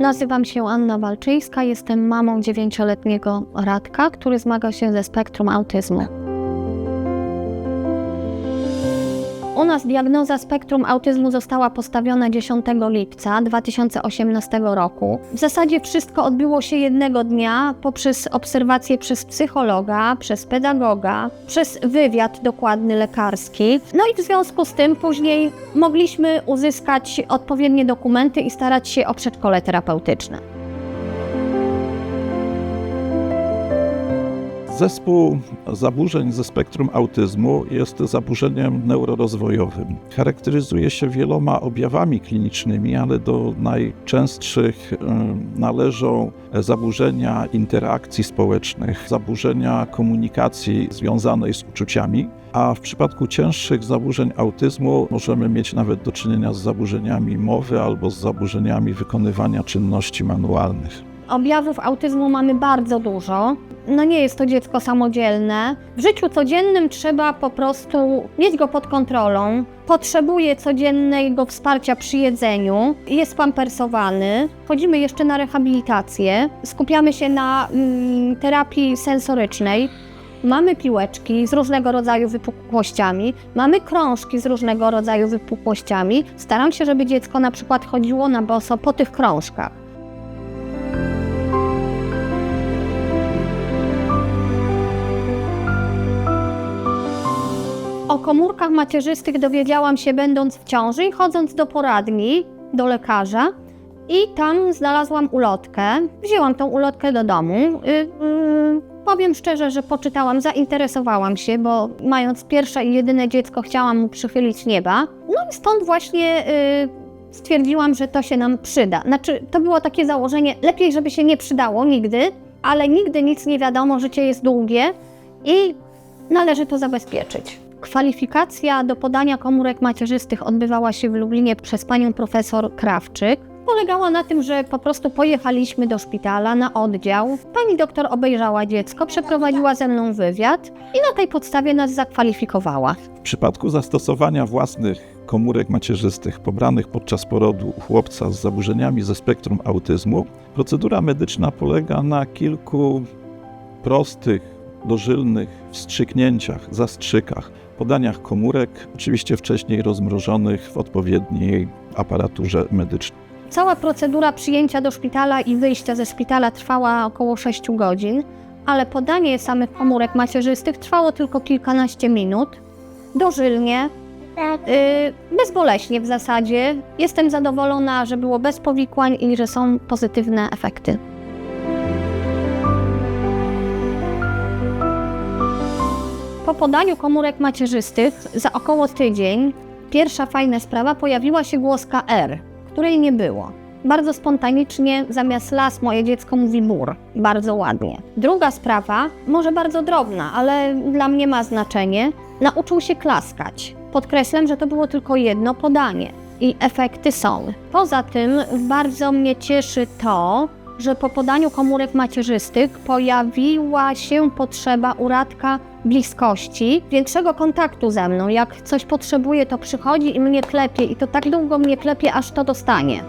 Nazywam się Anna Walczyńska, jestem mamą dziewięcioletniego Radka, który zmaga się ze spektrum autyzmu. U nas diagnoza spektrum autyzmu została postawiona 10 lipca 2018 roku. W zasadzie wszystko odbyło się jednego dnia poprzez obserwację przez psychologa, przez pedagoga, przez wywiad dokładny lekarski. No i w związku z tym później mogliśmy uzyskać odpowiednie dokumenty i starać się o przedszkole terapeutyczne. Zespół zaburzeń ze spektrum autyzmu jest zaburzeniem neurorozwojowym. Charakteryzuje się wieloma objawami klinicznymi, ale do najczęstszych y, należą zaburzenia interakcji społecznych, zaburzenia komunikacji związanej z uczuciami, a w przypadku cięższych zaburzeń autyzmu możemy mieć nawet do czynienia z zaburzeniami mowy albo z zaburzeniami wykonywania czynności manualnych. Objawów autyzmu mamy bardzo dużo. No nie jest to dziecko samodzielne. W życiu codziennym trzeba po prostu mieć go pod kontrolą. Potrzebuje codziennego wsparcia przy jedzeniu. Jest pampersowany. Chodzimy jeszcze na rehabilitację. Skupiamy się na mm, terapii sensorycznej. Mamy piłeczki z różnego rodzaju wypukłościami, mamy krążki z różnego rodzaju wypukłościami. Staram się, żeby dziecko na przykład chodziło na boso po tych krążkach. O komórkach macierzystych dowiedziałam się będąc w ciąży i chodząc do poradni, do lekarza i tam znalazłam ulotkę. Wzięłam tą ulotkę do domu. Y, y, powiem szczerze, że poczytałam, zainteresowałam się, bo mając pierwsze i jedyne dziecko chciałam mu przychylić nieba. No i stąd właśnie y, stwierdziłam, że to się nam przyda. Znaczy, to było takie założenie, lepiej, żeby się nie przydało nigdy, ale nigdy nic nie wiadomo, życie jest długie i należy to zabezpieczyć. Kwalifikacja do podania komórek macierzystych odbywała się w Lublinie przez panią profesor Krawczyk. Polegała na tym, że po prostu pojechaliśmy do szpitala na oddział. Pani doktor obejrzała dziecko, przeprowadziła ze mną wywiad i na tej podstawie nas zakwalifikowała. W przypadku zastosowania własnych komórek macierzystych pobranych podczas porodu u chłopca z zaburzeniami ze spektrum autyzmu, procedura medyczna polega na kilku prostych, dożylnych wstrzyknięciach, zastrzykach, podaniach komórek, oczywiście wcześniej rozmrożonych w odpowiedniej aparaturze medycznej. Cała procedura przyjęcia do szpitala i wyjścia ze szpitala trwała około 6 godzin, ale podanie samych komórek macierzystych trwało tylko kilkanaście minut. Dożylnie, yy, bezboleśnie w zasadzie. Jestem zadowolona, że było bez powikłań i że są pozytywne efekty. Po podaniu komórek macierzystych za około tydzień pierwsza fajna sprawa pojawiła się głoska R, której nie było. Bardzo spontanicznie zamiast las moje dziecko mówi bur. Bardzo ładnie. Druga sprawa, może bardzo drobna, ale dla mnie ma znaczenie. Nauczył się klaskać. Podkreślam, że to było tylko jedno podanie i efekty są. Poza tym bardzo mnie cieszy to, że po podaniu komórek macierzystych pojawiła się potrzeba u Radka bliskości, większego kontaktu ze mną. Jak coś potrzebuje, to przychodzi i mnie klepie i to tak długo mnie klepie, aż to dostanie.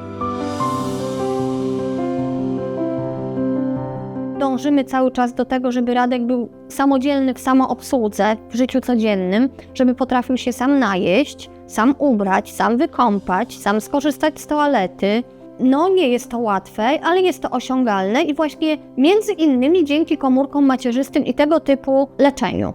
Dążymy cały czas do tego, żeby Radek był samodzielny w samoobsłudze w życiu codziennym, żeby potrafił się sam najeść, sam ubrać, sam wykąpać, sam skorzystać z toalety. No nie jest to łatwe, ale jest to osiągalne i właśnie między innymi dzięki komórkom macierzystym i tego typu leczeniu.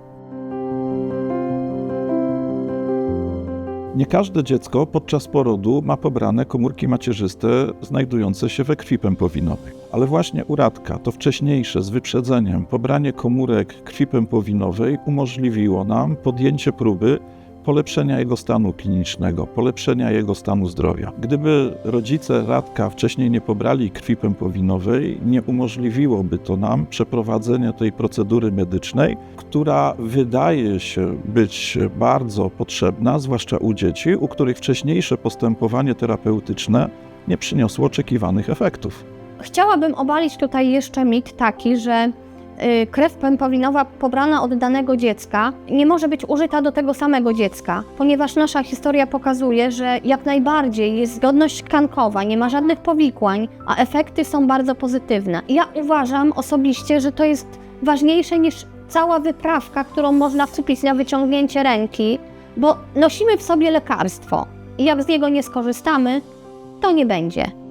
Nie każde dziecko podczas porodu ma pobrane komórki macierzyste znajdujące się we krwi pępowinowej. Ale właśnie u Radka to wcześniejsze z wyprzedzeniem pobranie komórek krwi pępowinowej umożliwiło nam podjęcie próby polepszenia jego stanu klinicznego, polepszenia jego stanu zdrowia. Gdyby rodzice Radka wcześniej nie pobrali krwi pępowinowej, nie umożliwiłoby to nam przeprowadzenia tej procedury medycznej, która wydaje się być bardzo potrzebna, zwłaszcza u dzieci, u których wcześniejsze postępowanie terapeutyczne nie przyniosło oczekiwanych efektów. Chciałabym obalić tutaj jeszcze mit taki, że krew pępowinowa pobrana od danego dziecka nie może być użyta do tego samego dziecka, ponieważ nasza historia pokazuje, że jak najbardziej jest zgodność tkankowa, nie ma żadnych powikłań, a efekty są bardzo pozytywne. Ja uważam osobiście, że to jest ważniejsze niż cała wyprawka, którą można wkupić na wyciągnięcie ręki, bo nosimy w sobie lekarstwo i jak z niego nie skorzystamy, to nie będzie.